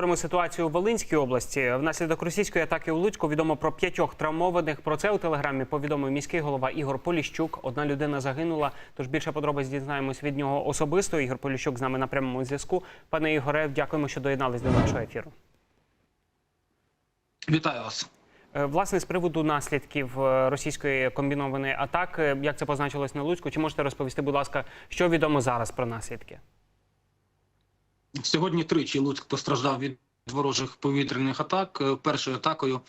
Обговоримо ситуацію у Волинській області. Внаслідок російської атаки у Луцьку відомо про п'ятьох травмованих. Про це у телеграмі повідомив міський голова Ігор Поліщук. Одна людина загинула. Тож більше подробиць дізнаємось від нього особисто. Ігор Поліщук з нами на прямому зв'язку. Пане Ігоре, дякуємо, що доєднались до нашого ефіру. Вітаю вас. Е, Власне, з приводу наслідків е, російської комбінованої атаки, як це позначилось на Луцьку, чи можете розповісти, будь ласка, що відомо зараз про наслідки? Сьогодні тричі Луцьк постраждав від ворожих повітряних атак. Е, Першою атакою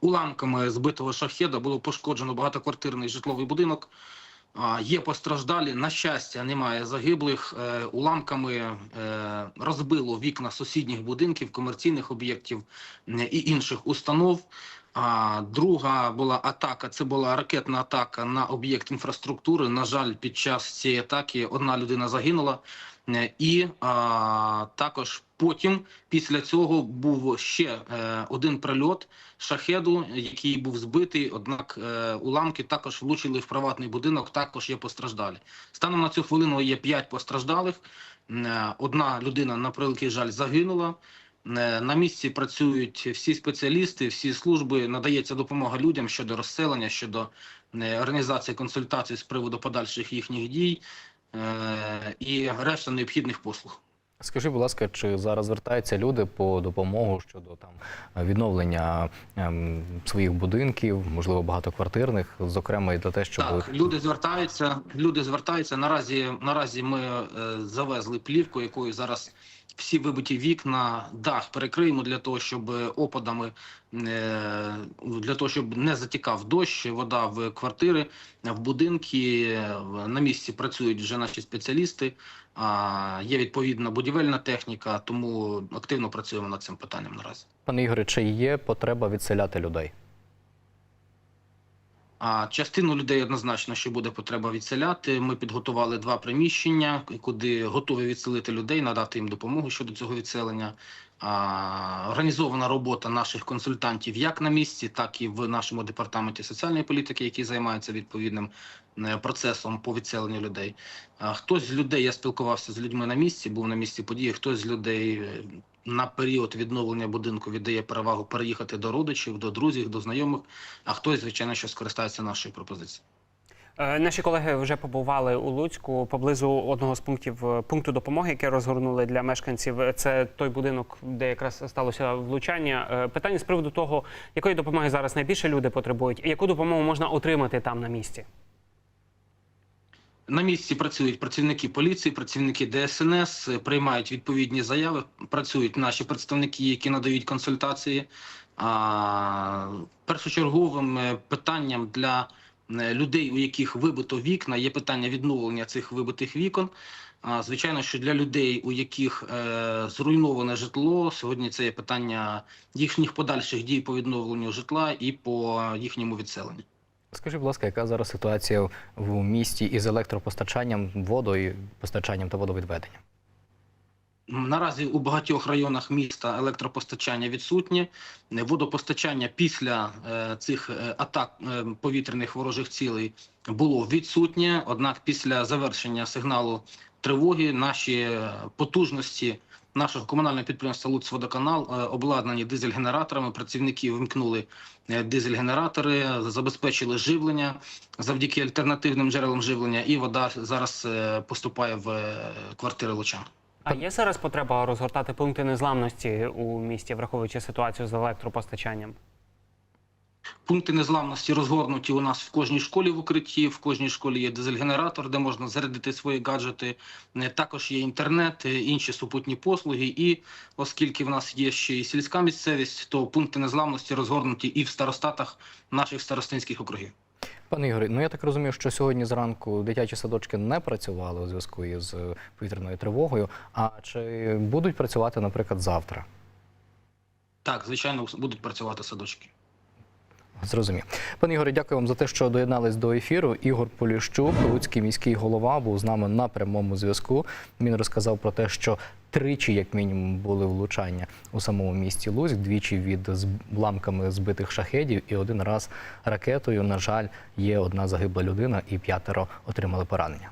уламками збитого шахеда було пошкоджено багатоквартирний житловий будинок. Є постраждалі. На щастя, немає загиблих. Е, Уламками е, розбило вікна сусідніх будинків, комерційних об'єктів і інших установ. А друга була атака. Це була ракетна атака на об'єкт інфраструктури. На жаль, під час цієї атаки одна людина загинула. Е, І а, також потім, після цього, був ще е, один прильот шахеду, який був збитий. Однак е, уламки також влучили в приватний будинок. Також є постраждалі. Станом на цю хвилину є п'ять постраждалих. Е, Одна людина, на превеликий жаль, загинула. Е, На місці працюють всі спеціалісти, всі служби. Надається допомога людям щодо розселення, щодо е, організації консультацій з приводу подальших їхніх дій е, і решта необхідних послуг. Скажіть, будь ласка, чи зараз звертаються люди по допомогу щодо там відновлення ем, своїх будинків, можливо, багатоквартирних, зокрема і для те, щоб Так, люди звертаються. Люди звертаються. Наразі наразі ми е, завезли плівку, якою зараз всі вибиті вікна, дах перекриємо для того, щоб опадами е, для того, щоб не затікав дощ, вода в квартири, в будинки. На місці працюють вже наші спеціалісти. А є відповідна будівельна техніка, тому активно працюємо над цим питанням наразі. пане Ігоре, чи є потреба відселяти людей? А частину людей однозначно, що буде потреба відселяти. Ми підготували два приміщення, куди готові відселити людей, надати їм допомогу щодо цього відселення. А, організована робота наших консультантів як на місці, так і в нашому департаменті соціальної політики, який займається відповідним е, процесом по відселенню людей. А, хтось з людей я спілкувався з людьми на місці, був на місці події. Хтось з людей е, на період відновлення будинку віддає перевагу переїхати до родичів, до друзів, до знайомих. А хтось, звичайно, що скористається нашою пропозицією. Е, Наші колеги вже побували у Луцьку поблизу одного з пунктів е, пункту допомоги, яке розгорнули для мешканців. Це той будинок, де якраз сталося влучання. Е, Питання з приводу того, якої допомоги зараз найбільше люди потребують, і яку допомогу можна отримати там на місці. На місці працюють працівники поліції, працівники ДСНС, е, приймають відповідні заяви. Працюють наші представники, які надають консультації. А першочерговим е, питанням для е, людей, у яких вибито вікна, є питання відновлення цих вибитих вікон. А звичайно, що для людей, у яких е, зруйноване житло, сьогодні це є питання їхніх подальших дій по відновленню житла і по їхньому відселенню. Скажіть, будь ласка, яка зараз ситуація в місті із електропостачанням, водою, постачанням та водовідведенням? Наразі у багатьох районах міста електропостачання відсутнє. Водопостачання після е, цих е, атак е, повітряних ворожих цілей було відсутнє. Однак, після завершення сигналу тривоги наші потужності нашого комунального підприємства «Луцьводоканал» е, обладнані дизель-генераторами. Працівники вимкнули е, дизель-генератори, забезпечили живлення завдяки альтернативним джерелам живлення, і вода зараз е, поступає в квартири лучан. А є зараз потреба розгортати пункти незламності у місті, враховуючи ситуацію з електропостачанням? Пункти незламності розгорнуті у нас в кожній школі в укритті. В кожній школі є дизель-генератор, де можна зарядити свої гаджети. Е, Також є інтернет, е, інші супутні послуги. І оскільки в нас є ще і сільська місцевість, то пункти незламності розгорнуті і в старостатах наших старостинських округів. Пане Ігорі, ну я так розумію, що сьогодні зранку дитячі садочки не працювали у зв'язку із повітряною тривогою. А чи будуть працювати, наприклад, завтра? Так, звичайно, будуть працювати садочки. Зрозумів. Пане Ігоре, дякую вам за те, що доєднались до ефіру. Ігор Поліщук, Луцький міський голова, був з нами на прямому зв'язку. Він розказав про те, що тричі, як мінімум, були влучання у самому місті Луцьк, двічі від з збитих шахедів, і один раз ракетою. На жаль, є одна загибла людина і п'ятеро отримали поранення.